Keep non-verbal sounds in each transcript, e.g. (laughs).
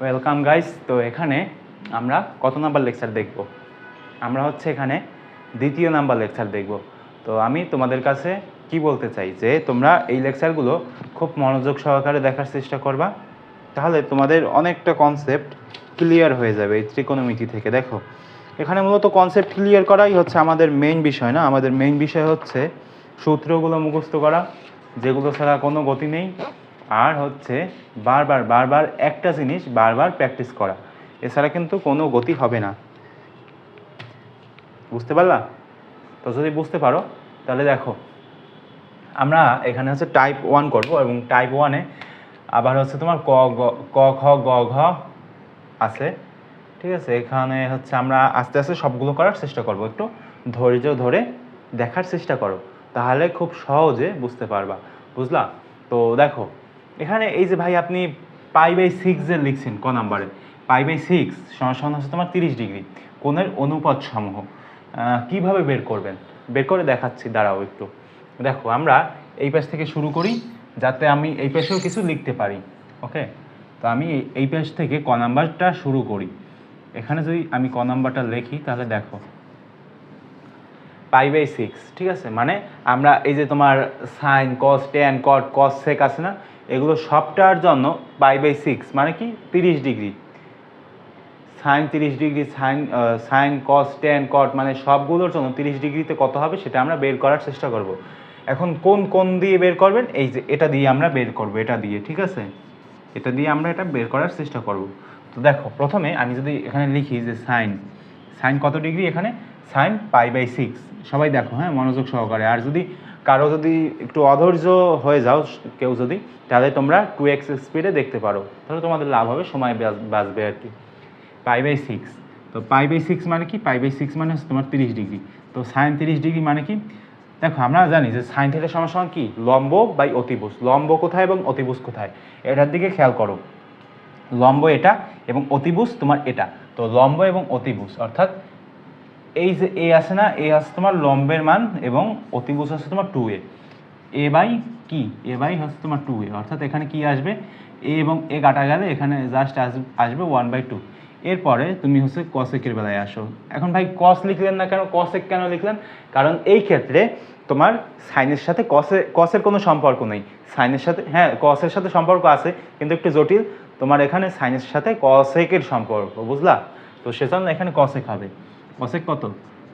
Welcome guys তো এখানে আমরা কত নাম্বার লেকচার দেখব? আমরা হচ্ছে এখানে দ্বিতীয় নাম্বার লেকচার দেখব। তো আমি তোমাদের কাছে কি বলতে চাই? যে তোমরা এই লেকচারগুলো খুব মনোযোগ সহকারে দেখার চেষ্টা করবা, তাহলে তোমাদের অনেকটা কনসেপ্ট ক্লিয়ার হয়ে যাবে এই ত্রিকোণমিতি থেকে। দেখো, এখানে মূলত কনসেপ্ট ক্লিয়ার করাই হচ্ছে আমাদের মেইন বিষয়, না? আমাদের মেইন বিষয় হচ্ছে সূত্রগুলো মুখস্থ করা, যেগুলো ছাড়া কোনো গতি নেই। আর হচ্ছে বারবার বারবার একটা জিনিস বারবার প্র্যাকটিস করা। এছাড়া কিন্তু কোনো গতি হবে না। বুঝতে পারলা? তো যদি বুঝতে পারো, তাহলে দেখো। আমরা এখানে হচ্ছে টাইপ ওয়ান করব এবং টাইপ ওয়ানে আবার হচ্ছে তোমার ক, গ, ক, খ, গ, ঘ আছে। ঠিক আছে? এখানে হচ্ছে আমরা আস্তে আস্তে সবগুলো করার চেষ্টা করব। একটু ধৈর্য ধরে দেখার চেষ্টা করো। তাহলে খুব সহজে বুঝতে পারবা। বুঝলা? তো দেখো এখানে এই যে ভাই আপনি পাই বাই সিক্স যে লিখছেন ক নাম্বারে পাই বাই সিক্স সমান হচ্ছে তোমার তিরিশ ডিগ্রি। কোণের অনুপাত সমূহ। কীভাবে বের করবেন? বের করে দেখাচ্ছি, দাঁড়াও একটু। দেখো, আমরা এই পাশ থেকে শুরু করি, যাতে আমি এই পাশেও কিছু লিখতে পারি ওকে তো আমি এই পাশ থেকে ক নাম্বারটা শুরু করি। এখানে যদি আমি ক নাম্বারটা লিখি, তাহলে দেখো। পাই বাই সিক্স ঠিক আছে? মানে আমরা এই যে তোমার সাইন কস টেন কট কস সেক আছে না? এগুলো সবটার জন্য পাই বাই সিক্স মানে কি? তিরিশ ডিগ্রি। সাইন তিরিশ degree sine sine cos tan cot মানে সবগুলোর জন্য তিরিশ ডিগ্রিতে কত হবে সেটা আমরা বের করার চেষ্টা করব। এখন কোন কোন দিয়ে বের করবেন? এই যে এটা দিয়ে আমরা বের করব, এটা দিয়ে, ঠিক আছে? এটা দিয়ে আমরা এটা বের করার চেষ্টা করব। তো দেখো, প্রথমে আমি যদি এখানে লিখি যে সাইন সাইন কত ডিগ্রি এখানে? সাইন পাই বাই সিক্স সবাই দেখো হ্যাঁ মনোযোগ সহকারে। আর যদি কারও যদি একটু অধৈর্য হয়ে যাও, কেউ যদি, তাহলে তোমরা টু এক্স স্পিডে দেখতে পারো। তাহলে তোমাদের লাভ হবে, সময় বাঁচবে আর কি। পাই বাই সিক্স তো পাই বাই সিক্স মানে কি? পাই বাই সিক্স মানে হচ্ছে তোমার তিরিশ ডিগ্রি। তো সাইন তিরিশ ডিগ্রি মানে কি? দেখো, আমরা জানি যে সাইন থিটা সমান সমান কি? লম্ব বাই অতিভুজ। লম্ব কোথায় এবং অতিভুজ কোথায়? এটার দিকে খেয়াল করো। লম্ব এটা এবং অতিভুজ তোমার এটা। তো লম্ব এবং অতিভুজ, অর্থাৎ এই যে এ আছে না এ আছে তোমার লম্বের মান এবং অতিভুজ আছে তোমার টু এ এ বাই কি? এ বাই হচ্ছে তোমার টু এ অর্থাৎ এখানে কি আসবে? এ এবং এ কাটা গেলে এখানে জাস্ট আসবে ওয়ান বাই টু এরপরে তুমি হচ্ছে কসেকের বেলায় আসো। এখন ভাই কস লিখলেন না কেন? কসেক কেন লিখলেন? কারণ এই ক্ষেত্রে তোমার সাইনের সাথে কসে কসের কোনো সম্পর্ক নেই। সাইনের সাথে হ্যাঁ কসের সাথে সম্পর্ক আছে, কিন্তু একটু জটিল। তোমার এখানে সাইনের সাথে কসেকের সম্পর্ক, বুঝলা? তো সেজন্য এখানে কসেক হবে। কসেক কত?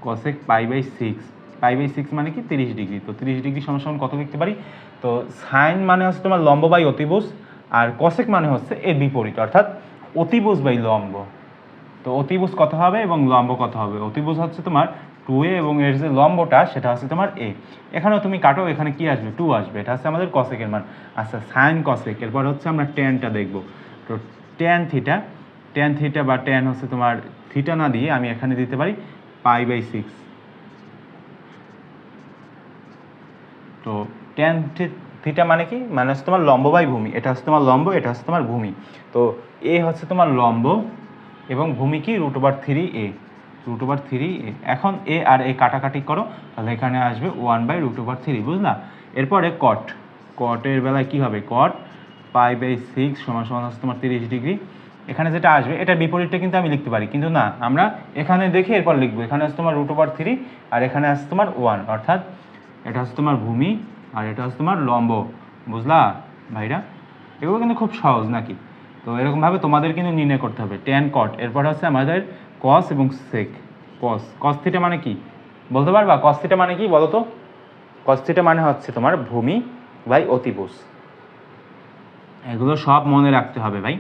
Cosec pi by six pi by six মানে কি? তিরিশ ডিগ্রি। তো তিরিশ ডিগ্রি সমান কত লিখতে পারি? তো সাইন মানে হচ্ছে তোমার লম্ব বাই অতিভুজ, আর কসেক মানে হচ্ছে এর বিপরীত, অর্থাৎ অতিভুজ বাই লম্ব। তো অতিভুজ কত হবে এবং লম্ব কত হবে? অতিভুজ হচ্ছে তোমার টু এ এবং এর যে লম্বটা, সেটা হচ্ছে তোমার এ এখানেও তুমি কাটো, এখানে কি আসবে? টু আসবে। এটা হচ্ছে আমাদের কসেকের মান। আচ্ছা সাইন কসেক এরপর হচ্ছে আমরা টেনটা দেখব। তো টেন থিটা টেন থিটা বা টেন হচ্ছে তোমার থিটা না দিয়ে আমি এখানে দিতে পারি পাই বাই সিক্স তো টেন থিটা মানে কি? মানে হচ্ছে তোমার লম্ব বাই ভূমি। এটা হচ্ছে তোমার লম্ব, এটা হচ্ছে তোমার ভূমি। তো এ হচ্ছে তোমার লম্ব এবং ভূমি কি? Root over three a root over three a এখন এ আর এ কাটাকাটি করো, তাহলে এখানে আসবে one by root over three বুঝলা? এরপরে কট কটের বেলায় কি হবে? কট পাই বাই সিক্স সমান সমান হচ্ছে তোমার তিরিশ ডিগ্রি। এখানে যেটা আসবে, এটার বিপরীতটা কিন্তু আমি লিখতে পারি। কিন্তু না, আমরা এখানে দেখে এরপর লিখব। এখানে আছে তোমার রুট ওভার থ্রি আর এখানে আছে তোমার ওয়ান অর্থাৎ এটা হচ্ছে তোমার ভূমি, আর এটা হচ্ছে তোমার লম্ব। বুঝলা ভাইরা? এগুলো কিন্তু খুব সহজ নাকি? তো এরকমভাবে তোমাদের কিন্তু নির্ণয় করতে হবে। টেন কট এরপর হচ্ছে আমাদের কস এবং সেক কস কস থিটা মানে কি? বলতে পারবা? কস থিটা মানে কি বলো তো কস থিটা মানে হচ্ছে তোমার ভূমি বাই অতিভুজ। এগুলো সব মনে রাখতে হবে ভাই।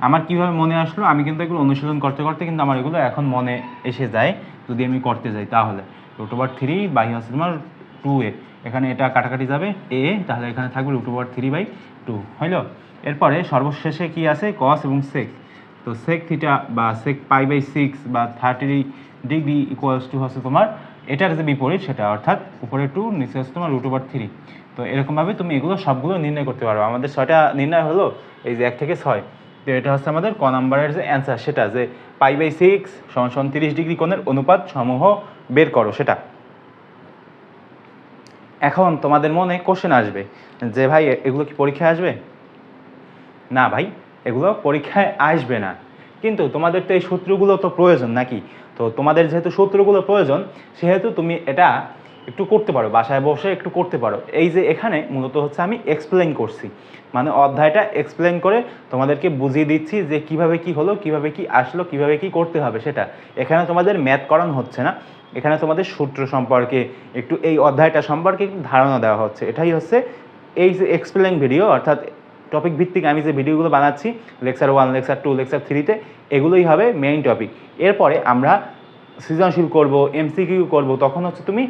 আমার কীভাবে মনে আসলো, আমি কিন্তু এগুলো অনুশীলন করতে করতে কিন্তু আমার এগুলো এখন মনে এসে যায়, যদি আমি করতে যাই তাহলে। রুট ওভার থ্রি বাই হচ্ছে তোমার টু এ। এখানে এটা কাটাকাটি যাবে, এ, তাহলে এখানে থাকবে root over three by two, হইল? এরপরে সর্বশেষে কি আছে? কস এবং সেক তো সেক থিটা বা সেক পাই বাই সিক্স বা থার্টি ডিগ্রি ইকুয়ালস টু হচ্ছে তোমার, এটার যে বিপরীত সেটা, অর্থাৎ উপরে টু নিচে হচ্ছে তোমার রুট ওভার থ্রি। তো এরকমভাবে তুমি এগুলো সবগুলো নির্ণয় করতে পারবে আমাদের ছয়টা নির্ণয় হলো, এই যে এক থেকে ছয়। তো এটা হচ্ছে আমাদের ক নাম্বারের যে অ্যান্সার সেটা যে পাই বাই সিক্স সমান তিরিশ ডিগ্রি কোণের অনুপাত সমূহ বের করো সেটা। এখন তোমাদের মনে কোশ্চেন আসবে যে ভাই, এগুলো কি পরীক্ষায় আসবে? না ভাই, এগুলো পরীক্ষায় আসবে না। কিন্তু তোমাদের তো এই সূত্রগুলো তো প্রয়োজন নাকি? তো তোমাদের যেহেতু সূত্রগুলো প্রয়োজন, সেহেতু তুমি এটা একটু করতে পারো, বাসায় বসে একটু করতে পারো। এই যে এখানে মূলত হচ্ছে আমি এক্সপ্লেন করছি। মানে অধ্যায়টা এক্সপ্লেন করে তোমাদেরকে বুঝিয়ে দিচ্ছি যে কীভাবে কি হলো, কীভাবে কি আসলো, কীভাবে কি করতে হবে সেটা। এখানে তোমাদের ম্যাথ করানো হচ্ছে না। এখানে তোমাদের সূত্র সম্পর্কে একটু এই অধ্যায়টা সম্পর্কে একটু ধারণা দেওয়া হচ্ছে। এটাই হচ্ছে এই যে এক্সপ্লেন ভিডিও অর্থাৎ টপিক ভিত্তিক আমি যে ভিডিওগুলো বানাচ্ছি lecture one lecture two lecture থ্রিতে এগুলোই হবে মেইন টপিক এরপরে আমরা সৃজনশীল করব এমসিকিউ করব, তখন হচ্ছে তুমি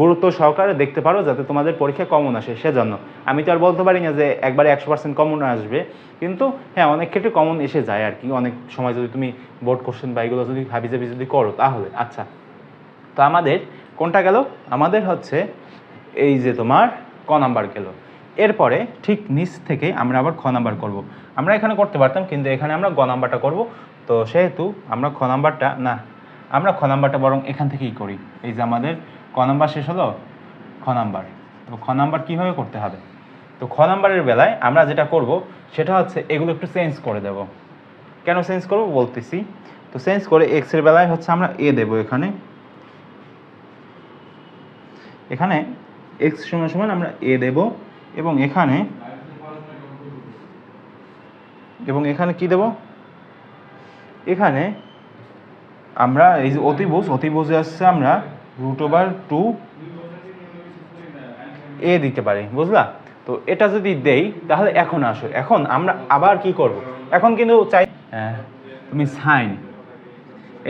গুরুত্ব সহকারে দেখতে পারো যাতে তোমাদের পরীক্ষায় কমন আসে, সেজন্য। আমি তো আর বলতে পারি না যে একবারে একশো পার্সেন্ট কমন আসবে, কিন্তু হ্যাঁ অনেক ক্ষেত্রে কমন এসে যায় আর কি। অনেক সময় যদি তুমি বোর্ড কোশ্চেন বা এগুলো যদি ভাবি যাবি যদি করো, তাহলে। আচ্ছা তো আমাদের কোনটা গেল? আমাদের হচ্ছে এই যে তোমার ক নাম্বার গেল। এরপরে ঠিক নিচ থেকে আমরা আবার খ নাম্বার করব। আমরা এখানে করতে পারতাম, কিন্তু এখানে আমরা গ নাম্বারটা করব। তো সেহেতু আমরা খ নাম্বারটা, না, আমরা খ নাম্বারটা বরং এখান থেকেই করি। এই যে আমাদের ক নাম্বার শেষ হলো? খ নাম্বার। তো খ নাম্বার কীভাবে করতে হবে? তো খ নাম্বারের বেলায় আমরা যেটা করব, সেটা হচ্ছে এগুলো একটু চেঞ্জ করে দেব। কেন চেঞ্জ করব? বলতেছি। তো চেঞ্জ করে এক্সের বেলায় হচ্ছে আমরা এ দেব এখানে। এখানে এক্স সমান সমান আমরা এ দেব এবং এখানে এবং এখানে কি দেব? এখানে আমরা এই যে অতিভুজ, অতিভুজে আসছে আমরা রুট ওভার টু এ দিতে পারি, বুঝলা? তো এটা যদি দেই, তাহলে এখন আসো। এখন আমরা আবার কি করব? এখন কিন্তু চাই তুমি সাইন।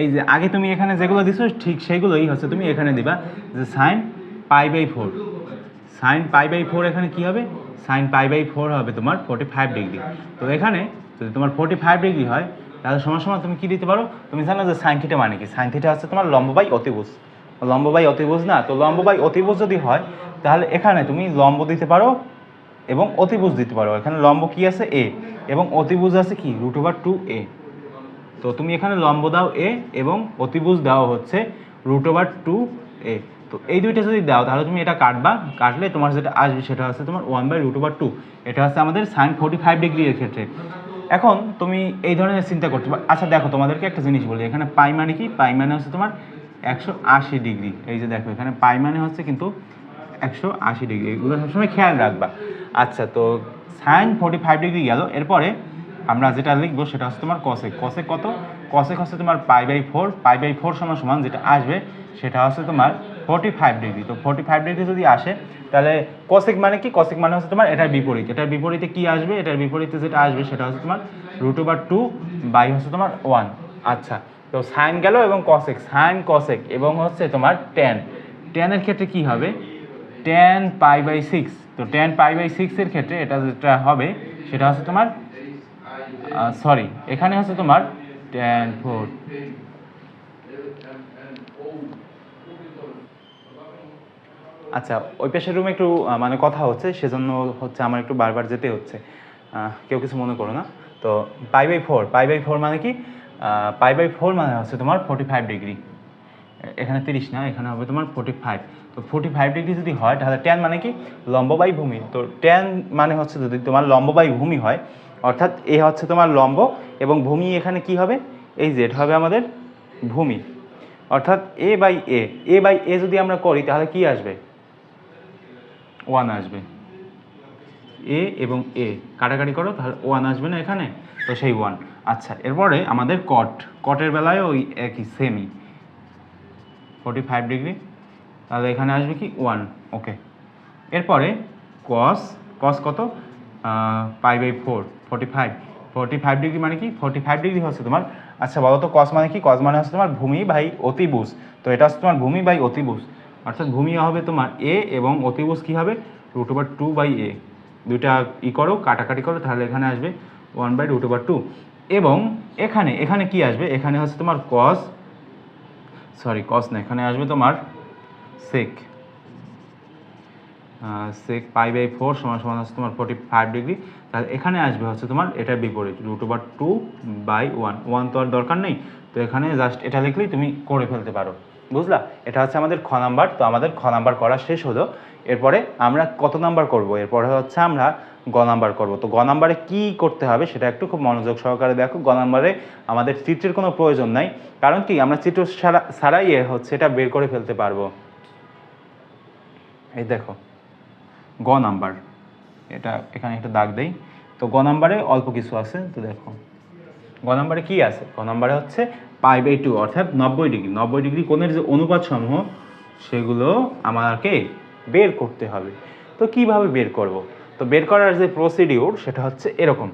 এই যে আগে তুমি এখানে যেগুলো দিছো, ঠিক সেইগুলোই হচ্ছে তুমি এখানে দিবা, যে sine pi by four. Sine pi by four এখানে কি হবে? সাইন পাই বাই ফোর হবে তোমার ফোর্টি ফাইভ ডিগ্রি তো এখানে যদি তোমার ফোর্টি ফাইভ ডিগ্রি হয়, তাহলে সমান সমান তুমি কি দিতে পারো? তুমি জানো যে সাইন থিটা মানে কি? সাইন থিটা হচ্ছে তোমার লম্ব বাই অতিভুজ। লম্ব বাই অতিভুজ না, তো লম্ব বাই অতিভুজ যদি হয়, তাহলে এখানে তুমি লম্ব দিতে পারো এবং অতিভুজ দিতে পারো। এখানে লম্ব কি আছে? এ এবং অতিভুজ আছে কি? রুট ওভার টু এ তো তুমি এখানে লম্ব দাও এ এবং অতিভুজ দেওয়া হচ্ছে রুট ওভার টু এ তো এই দুইটা যদি দাও, তাহলে তুমি এটা কাটবা। কাটলে তোমার যেটা আসবে সেটা হচ্ছে তোমার one by root over two এটা হচ্ছে আমাদের সাইন ফোর্টি ফাইভ ডিগ্রি এর ক্ষেত্রে। এখন তুমি এই ধরনের চিন্তা করতে পারো। আচ্ছা দেখো তোমাদেরকে একটা জিনিস বলি। এখানে পাই মানে কি? পাই মানে হচ্ছে তোমার একশো আশি ডিগ্রি। এই যে দেখো, এখানে পাই মানে হচ্ছে কিন্তু একশো আশি ডিগ্রি। এগুলো সবসময় খেয়াল রাখবা। আচ্ছা তো সাইন ফোর্টি ফাইভ ডিগ্রি গেল। এরপরে আমরা যেটা লিখব সেটা হচ্ছে তোমার কসেক কসেক কত? কসেক হচ্ছে তোমার pi by four. Pi by four সমান সমান যেটা আসবে, সেটা হচ্ছে তোমার ফোর্টি ফাইভ ডিগ্রি। তো ফোর্টি ফাইভ ডিগ্রি যদি আসে, তাহলে কসেক মানে কি? কসেক মানে হচ্ছে তোমার এটার বিপরীত। এটার বিপরীতে কি আসবে? এটার বিপরীতে যেটা আসবে, সেটা হচ্ছে তোমার রুট ওভার টু বাই হচ্ছে তোমার ওয়ান আচ্ছা তো সাইন গেল এবং কসেক সাইন কসেক এবং হচ্ছে তোমার টেন টেনের ক্ষেত্রে কি হবে? টেন পাই বাই সিক্স তো টেন পাই বাই সিক্সের ক্ষেত্রে এটা যেটা হবে, সেটা হচ্ছে তোমার সরি এখানে হচ্ছে তোমার টেন ফোর আচ্ছা ওই পেশের রুমে একটু মানে কথা হচ্ছে, সেজন্য হচ্ছে আমার একটু বারবার যেতে হচ্ছে। কেউ কিছু মনে করো না। তো pi by four pi by four মানে কি? পাই বাই ফোর মানে হচ্ছে তোমার ফোর্টি ফাইভ ডিগ্রি এখানে তিরিশ না, এখানে হবে তোমার ফোর্টি ফাইভ তো ফোর্টি ফাইভ ডিগ্রি যদি হয়, তাহলে টেন মানে কি? লম্ব বাই ভূমি। তো টেন মানে হচ্ছে যদি তোমার লম্ব বাই ভূমি হয়, অর্থাৎ এ হচ্ছে তোমার লম্ব এবং ভূমি এখানে কি হবে? এই জেড হবে আমাদের ভূমি। অর্থাৎ এ বাই এ এ বাই এ যদি আমরা করি, তাহলে কি আসবে? ওয়ান আসবে। এ এবং এ কাটাকাটি করো, তাহলে ওয়ান আসবে না এখানে? তো সেই ওয়ান আচ্ছা এরপরে আমাদের কট কটের বেলায় ওই একই সেমই ফোর্টি ফাইভ ডিগ্রি তাহলে এখানে আসবে কি? ওয়ান ওকে এরপরে কস কস কত? Pi by four forty five forty five degree মানে কি? ফোর্টি ফাইভ ডিগ্রি হচ্ছে তোমার আচ্ছা বলো তো কস মানে কি? কস মানে হচ্ছে তোমার ভূমি বাই অতিভুজ। তো এটা হচ্ছে তোমার ভূমি বাই অতিভুজ। অর্থাৎ ভূমি হবে তোমার এ এবং অতিভুজ কী হবে? Root over two by a দুইটা ই করো, কাটাকাটি করো, তাহলে এখানে আসবে one by root over two এবং এখানে এখানে কি আসবে? এখানে হচ্ছে তোমার কস সরি কস না, এখানে আসবে তোমার সেক সেক পাই বাই ফোর সমান সমান হচ্ছে তোমার ফোর্টি ফাইভ ডিগ্রি তাহলে এখানে আসবে হচ্ছে তোমার এটার বিপরীত root over two by one one তো আর দরকার নেই। তো এখানে জাস্ট এটা লিখলেই তুমি করে ফেলতে পারো। বুঝলা? এটা হচ্ছে আমাদের খ নাম্বার, তো আমাদের খ নাম্বার করা শেষ হলো। এরপরে আমরা কত নাম্বার করব? এরপরে হচ্ছে আমরা গ নাম্বার করব। তো গ নাম্বারে কী করতে হবে সেটা একটু খুব মনোযোগ সহকারে দেখো। গ নাম্বারে আমাদের চিত্রের কোনো প্রয়োজন নাই। কারণ কি, আমরা চিত্র ছাড়া ছাড়াই হচ্ছে এটা বের করে ফেলতে পারব। এই দেখো, গ নাম্বার। এটা এখানে একটা দাগ দেই। তো গ নাম্বারে অল্প কিছু আছে, তো দেখো। গ নাম্বারে কি আছে? গ নাম্বারে হচ্ছে পাই বাই টু অর্থাৎ নব্বই ডিগ্রি। নব্বই ডিগ্রি কোণের যে অনুপাত সমূহ সেগুলো আমাকে বের করতে হবে। তো কীভাবে বের করব? তো বের করার যে প্রসিডিউর সেটা হচ্ছে এরকম,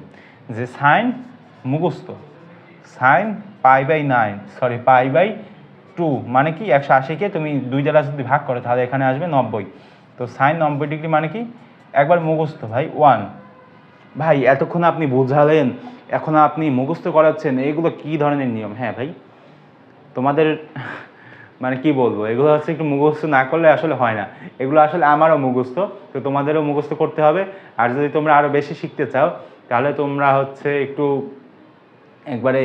যে সাইন মুখস্থ sine pi by nine sorry pi by two মানে কি একশো আশিকে তুমি দুই দ্বারা যদি ভাগ করো, তাহলে এখানে আসবে নব্বই। তো সাইন নব্বই ডিগ্রি মানে কি? একবার মুখস্থ, ভাই ওয়ান ভাই, এতক্ষণ আপনি বোঝালেন এখন আপনি মুখস্থ করাচ্ছেন, এগুলো কি ধরনের নিয়ম? হ্যাঁ ভাই, তোমাদের (laughs) মানে কি বলব, এগুলো হচ্ছে একটু মুখস্থ না করলে আসলে হয় না। এগুলো আসলে আমারও মুখস্থ, তো তোমাদেরও মুখস্থ করতে হবে। আর যদি তোমরা আরও বেশি শিখতে চাও, তাহলে তোমরা হচ্ছে একটু একবারে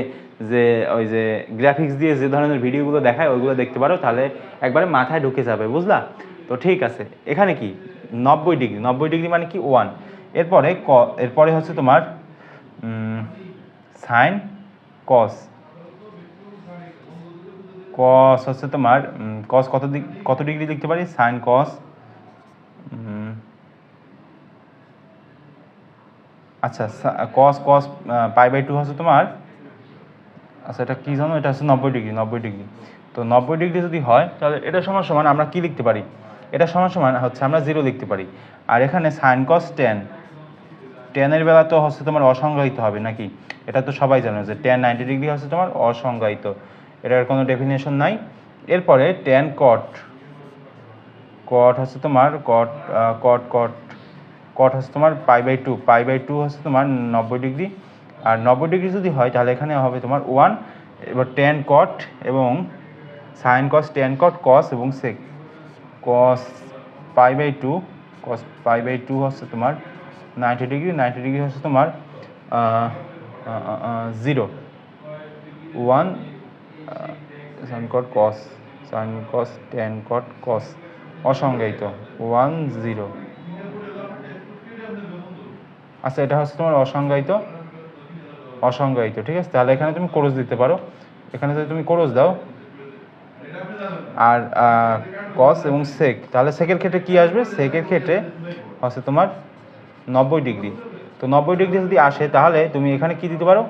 যে ওই যে গ্রাফিক্স দিয়ে যে ধরনের ভিডিওগুলো দেখায় ওইগুলো দেখতে পারো, তাহলে একবারে মাথায় ঢুকে যাবে, বুঝলা? তো ঠিক আছে, এখানে কি? নব্বই ডিগ্রি নব্বই ডিগ্রি মানে কি? ওয়ান এরপরে ক, এরপরে হচ্ছে তোমার সাইন কস কস হচ্ছে তোমার কস কত দিক কত ডিগ্রি লিখতে পারি? সাইন কস আচ্ছা কস কস পাই বাই টু হচ্ছে তোমার আচ্ছা এটা কী জানো? এটা হচ্ছে নব্বই ডিগ্রি নব্বই ডিগ্রি। তো নব্বই ডিগ্রি যদি হয়, তাহলে এটা সমান সমান আমরা কি লিখতে পারি? এটা সমান সমান হচ্ছে আমরা জিরো লিখতে পারি। আর এখানে সাইন কস টেন টেনের বেলা তো হচ্ছে তোমার অসংজ্ঞায়িত হবে নাকি? এটা তো সবাই জানো যে টেন নাইনটি ডিগ্রি হচ্ছে তোমার অসংজ্ঞায়িত। এটার কোনো ডেফিনেশন নাই। এরপরে টেন কট কট হচ্ছে তোমার কট কট কট কট হচ্ছে তোমার pi by two pi by two হচ্ছে তোমার নব্বই ডিগ্রি আর নব্বই ডিগ্রি যদি হয়, তাহলে এখানে হবে তোমার ওয়ান এবার টেন কট এবং sign cos tan cot cos এবং sec cos pi by two cos pi by two হচ্ছে তোমার নাইনটি ডিগ্রি নাইনটি ডিগ্রি হচ্ছে তোমার zero one sine cot cos sine cos tan cot cos অসংজ্ঞায়িত. One zero আচ্ছা এটা হচ্ছে তোমার অসংজ্ঞায়িত অসংজ্ঞায়িত, ঠিক আছে? তাহলে এখানে তুমি কোরস দিতে পারো। এখানে যদি তুমি কোরস দাও, আর কস এবং সেক তাহলে সেকের ক্ষেত্রে কি আসবে? সেকের ক্ষেত্রে হচ্ছে তোমার নব্বই ডিগ্রি। তো নব্বই ডিগ্রি যদি আসে, তাহলে তুমি এখানে কি দিতে পারো?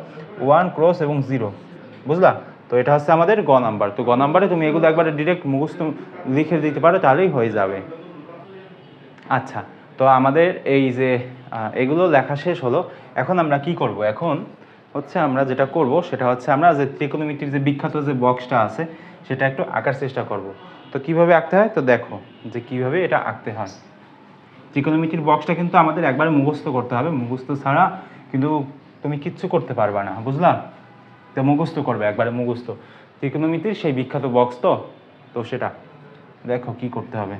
ওয়ান ক্রস এবং জিরো। বুঝলা? তো এটা হচ্ছে আমাদের গ নাম্বার। তো গ নাম্বারে তুমি এগুলো একবারে ডিরেক্ট মুখস্থ লিখে দিতে পারো, তাহলেই হয়ে যাবে। আচ্ছা তো আমাদের এই যে এগুলো লেখা শেষ হলো। এখন আমরা কি করব? এখন হচ্ছে আমরা যেটা করব, সেটা হচ্ছে আমরা যে ত্রিকোণমিতির যে বিখ্যাত যে বক্সটা আছে, সেটা একটু আঁকার চেষ্টা করব। তো কীভাবে আঁকতে হয়? তো দেখো যে কীভাবে এটা আঁকতে হয়। ত্রিকোণমিতির বক্সটা কিন্তু আমাদের একবার মুখস্থ করতে হবে। মুখস্থ ছাড়া কিন্তু তুমি কিচ্ছু করতে পারবে না বুঝলা তো মুখস্থ করবে একবারে মুখস্থ। ত্রিকোণমিতির সেই বিখ্যাত বক্স তো তো সেটা। দেখো কি করতে হবে।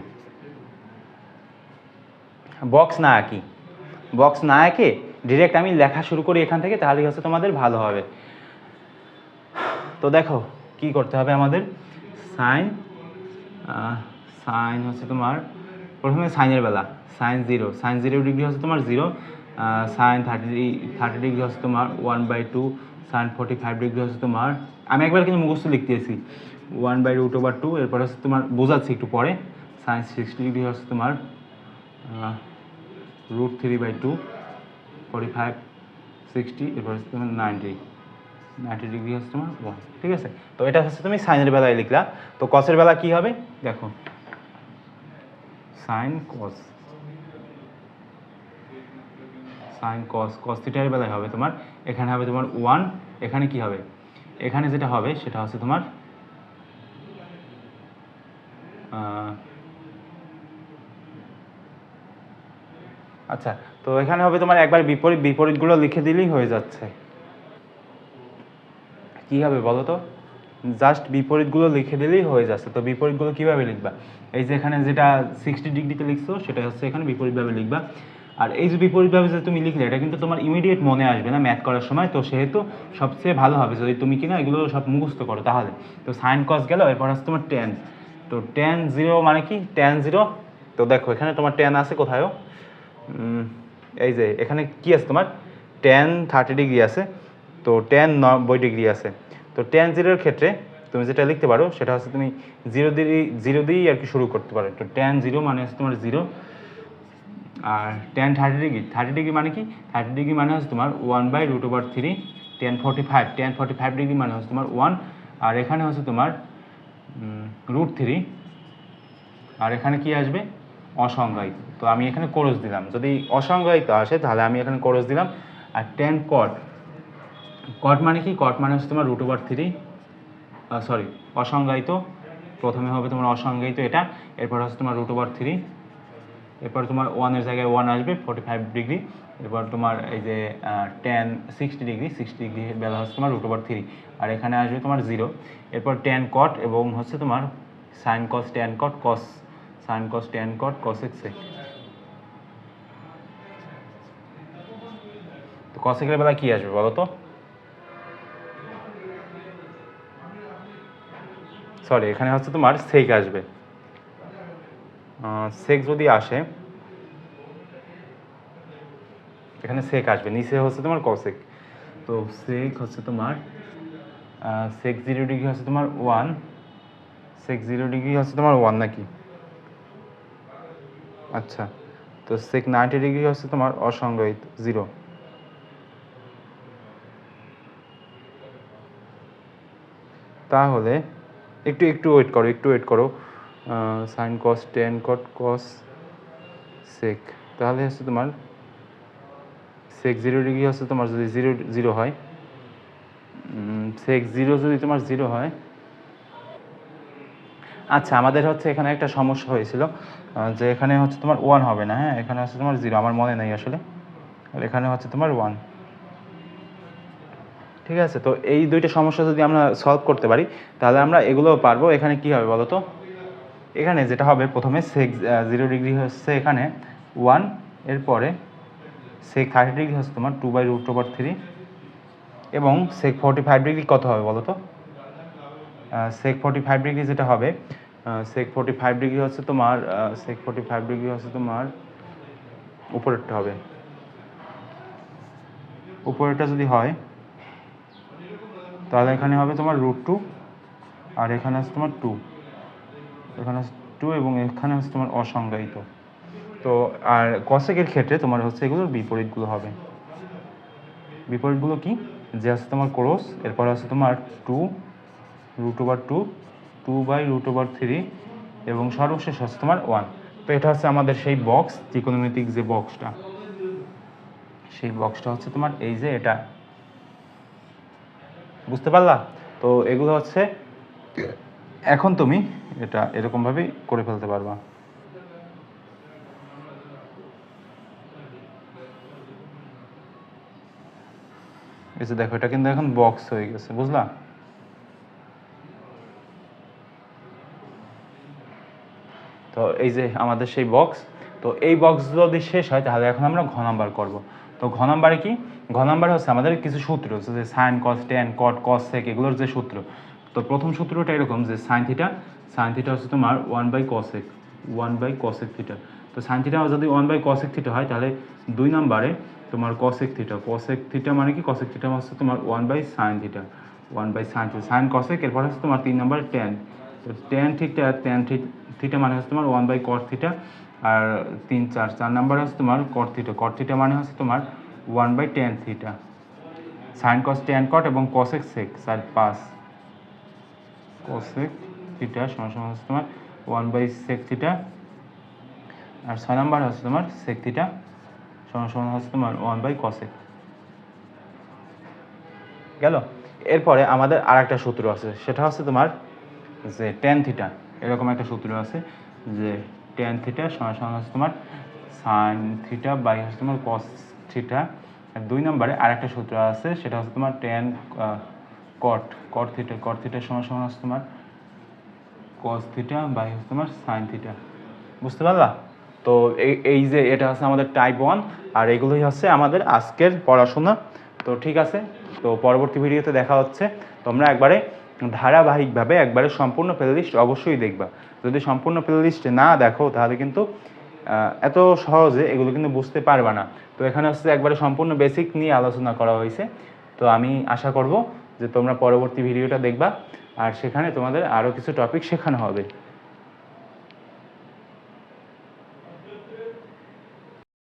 বক্স না আঁকি বক্স না এঁকে ডিরেক্ট আমি লেখা শুরু করি এখান থেকে তাহলেই হচ্ছে তোমাদের ভালো হবে। তো দেখো কি করতে হবে আমাদের। সাইন সাইন হচ্ছে তোমার প্রথমে সাইনের বেলা sine zero sine zero degree হচ্ছে তোমার zero sine thirty thirty degree হচ্ছে তোমার one by two sine forty five degree হচ্ছে তোমার, আমি একবার কিন্তু মুখস্থ লিখতেছি one by root over two এরপর হচ্ছে তোমার বোঝাচ্ছি একটু পরে সাইন সিক্সটি ডিগ্রি হচ্ছে তোমার root three by two forty five sixty এরপর হচ্ছে তোমার নাইনটি নাইনটি ডিগ্রি হচ্ছে তোমার ওয়ান ঠিক আছে? তো এটা হচ্ছে তুমি সাইনের বেলায় লিখলা, তো কসের বেলা কী হবে? দেখো সাইন কস সাইন কস কস থিটার বেলায় হবে তোমার, এখানে হবে তোমার ওয়ান এখানে কি হবে? এখানে যেটা হবে সেটা হচ্ছে তোমার আচ্ছা তো এখানে হবে তোমার একবার বিপরীত, বিপরীতগুলো লিখে দিলেই হয়ে যাচ্ছে। কি হবে বলো তো? জাস্ট বিপরীতগুলো লিখে দিলেই হয়ে যাচ্ছে। তো বিপরীতগুলো কীভাবে লিখবা? এই যে এখানে যেটা সিক্সটি ডিগ্রিতে লিখছো সেটা হচ্ছে এখানে বিপরীতভাবে লিখবা। আর এই যে বিপরীতভাবে যে তুমি লিখলে, এটা কিন্তু তোমার ইমিডিয়েট মনে আসবে না ম্যাথ করার সময়। তো সেহেতু সবচেয়ে ভালো হবে যদি তুমি কিনা এগুলো সব মুখস্থ করো তাহলে। তো সাইন কস গেল, এরপর হচ্ছে তোমার টেন তো টেন জিরো মানে কি? টেন জিরো তো দেখো, এখানে তোমার টেন আছে কোথায়ও এই যে এখানে কি আছে তোমার? টেন থার্টি ডিগ্রি আছে। তো টেন নব্বই ডিগ্রি আছে। তো টেন জিরোর ক্ষেত্রে তুমি যেটা লিখতে পারো, সেটা হচ্ছে তুমি জিরো দিয়ে জিরো দিয়েই আর কি শুরু করতে পারো। তো টেন জিরো মানে হচ্ছে তোমার জিরো আর tan thirty degree thirty degree মানে কি? থার্টি ডিগ্রি মানে হচ্ছে তোমার one by root over three tan forty five tan forty five degree মানে হচ্ছে তোমার ওয়ান আর এখানে হচ্ছে তোমার রুট থ্রি আর এখানে কি আসবে? অসংজ্ঞায়িত। তো আমি এখানে কোরস দিলাম। যদি অসংজ্ঞায়িত আসে, তাহলে আমি এখানে কোরস দিলাম। আর টেন কট কট মানে কি? কট মানে হচ্ছে তোমার রুট ওভার থ্রি সরি অসংজ্ঞায়িত। প্রথমে হবে তোমার অসংজ্ঞায়িত এটা, এরপর হচ্ছে তোমার রুট ওভার থ্রি এরপর তোমার ওয়ানের জায়গায় ওয়ান আসবে ফোর্টি ফাইভ ডিগ্রি এরপর তোমার এই যে tan sixty degree sixty degree বেলা হচ্ছে তোমার রুট ওভার থ্রি আর এখানে আসবে তোমার জিরো এরপর টেন কট এবং হচ্ছে তোমার sine cos tan cot cos sine cos tan cot cos এক্সে তো কসেকের বেলা কি আসবে বলো তো? সরি এখানে হচ্ছে তোমার সেক আসবে। সেক যদি আসে, এখানে সেক আসবে, নিচে হচ্ছে তোমার কসেক তো সেক হচ্ছে তোমার সেক জিরো ডিগ্রি হচ্ছে তোমার ওয়ান সেক জিরো ডিগ্রি হচ্ছে তোমার ওয়ান নাকি? আচ্ছা তো সেক নাইনটি ডিগ্রি হচ্ছে তোমার অসংজ্ঞায়িত জিরো তাহলে একটু একটু ওয়েট করো, একটু ওয়েট করো। সাইন কস টেন কট কস সেক তাহলে হচ্ছে তোমার সেক জিরো ডিগ্রি হচ্ছে তোমার যদি জিরো জিরো হয়। সেক জিরো যদি তোমার জিরো হয়। আচ্ছা আমাদের হচ্ছে এখানে একটা সমস্যা হয়েছিল যে এখানে হচ্ছে তোমার ওয়ান হবে না হ্যাঁ? এখানে হচ্ছে তোমার জিরো আমার মনে নেই আসলে। এখানে হচ্ছে তোমার ওয়ান ঠিক আছে? তো এই দুইটা সমস্যা যদি আমরা সলভ করতে পারি, তাহলে আমরা এগুলো পারব। এখানে কি হবে বলো তো এখানে যেটা হবে প্রথমে সেক জিরো ডিগ্রি হচ্ছে এখানে ওয়ান এরপরে সেক থার্টি ডিগ্রি হচ্ছে তোমার two by root over three এবং সেক ফর্টি ফাইভ ডিগ্রি কত হবে বলো তো সেক ফর্টি ফাইভ ডিগ্রি যেটা হবে সেক ফর্টি ফাইভ ডিগ্রি হচ্ছে তোমার সেক ফর্টি ফাইভ ডিগ্রি হচ্ছে তোমার উপরেরটা হবে। উপরেরটা যদি হয় তাহলে এখানে হবে তোমার রুট টু আর এখানে আছে তোমার টু এখানে টু এবং এখানে হচ্ছে তোমার অসংজ্ঞায়িত। তো, আর কসেকের ক্ষেত্রে তোমার হচ্ছে এগুলোর বিপরীতগুলো হবে। বিপরীতগুলো কি? যে আছে তোমার ক্রোস এরপর আছে তোমার two root over two two by root over three এবং সর্বশেষ হচ্ছে তোমার ওয়ান তো এটা হচ্ছে আমাদের সেই বক্স ত্রিকোণমিতিক যে বক্সটা সেই বক্সটা হচ্ছে তোমার এই যে এটা। বুঝতে পারলা? তো এগুলো হচ্ছে এখন তুমি এটা এরকমভাবেই করে ফেলতে পারবা। এই যে দেখো এটা কিন্তু এখন বক্স হয়ে গেছে বুঝলা? তো এই যে আমাদের সেই বক্স তো এই বক্স যদি শেষ হয় তাহলে এখন আমরা ঘ নাম্বার করব। তো ঘ নাম্বারে কি? ঘ নাম্বার হচ্ছে আমাদের কিছু সূত্র যে সাইন কস টেন কট কস সেক এগুলোর যে সূত্র। তো প্রথম সূত্রটা এরকম যে সাইন থিটা সাইন থিটা হচ্ছে তোমার one by cosec one by cosec theta তো সাইন থিটা যদি ওয়ান বাই কসেক থিটা হয়, তাহলে দুই নাম্বারে তোমার কসেক থিটা কসেক থিটা মানে কি? কসেক থিটা হচ্ছে তোমার one by sine theta one by sine theta sine cosec এরপর হচ্ছে তোমার তিন নাম্বার টেন তো টেন থিটা টেন থিটা মানে হচ্ছে তোমার ওয়ান বাই কট থিটা আর তিন, চার চার নাম্বার হচ্ছে তোমার কট থিটা কট থিটা মানে হচ্ছে তোমার one by tan theta sine cos tan cot এবং কসেক সেক চার পাঁচ। কসেক থিটা সমান হচ্ছে তোমার ওয়ান বাই সেক থিটা আর ছয় নাম্বার হচ্ছে তোমার সেক থিটা সমান সমান হচ্ছে তোমার ওয়ান বাই কসেক গেল? এরপরে আমাদের আর একটা সূত্র আছে, সেটা হচ্ছে তোমার যে টেন থিটা এরকম একটা সূত্র আছে যে টেন থিটা সমান সমান হচ্ছে তোমার সাইন থিটা বাই হচ্ছে তোমার কস থিটা দুই নম্বরে আরেকটা সূত্র আছে, সেটা হচ্ছে তোমার tan cot cot theta cot theta সমান সমান হচ্ছে তোমার কস থিটা বাই হচ্ছে তোমার সাইন থিটা বুঝতে পারলা? তো এই এই যে এটা হচ্ছে আমাদের টাইপ ওয়ান আর এগুলোই হচ্ছে আমাদের আজকের পড়াশোনা। তো ঠিক আছে, তো পরবর্তী ভিডিওতে দেখা হচ্ছে। তোমরা একবারে ধারাবাহিকভাবে একবারে সম্পূর্ণ প্লেলিস্ট অবশ্যই দেখবা। যদি সম্পূর্ণ প্লেলিস্ট না দেখো, তাহলে কিন্তু এত সহজে এগুলো কিন্তু বুঝতে পারবা না। তো এখানে হচ্ছে একবারে সম্পূর্ণ বেসিক নিয়ে আলোচনা করা হয়েছে। তো আমি আশা করব যে তোমরা পরবর্তী ভিডিওটা দেখবা। আর সেখানে তোমাদের আরও কিছু টপিক শেখানো হবে।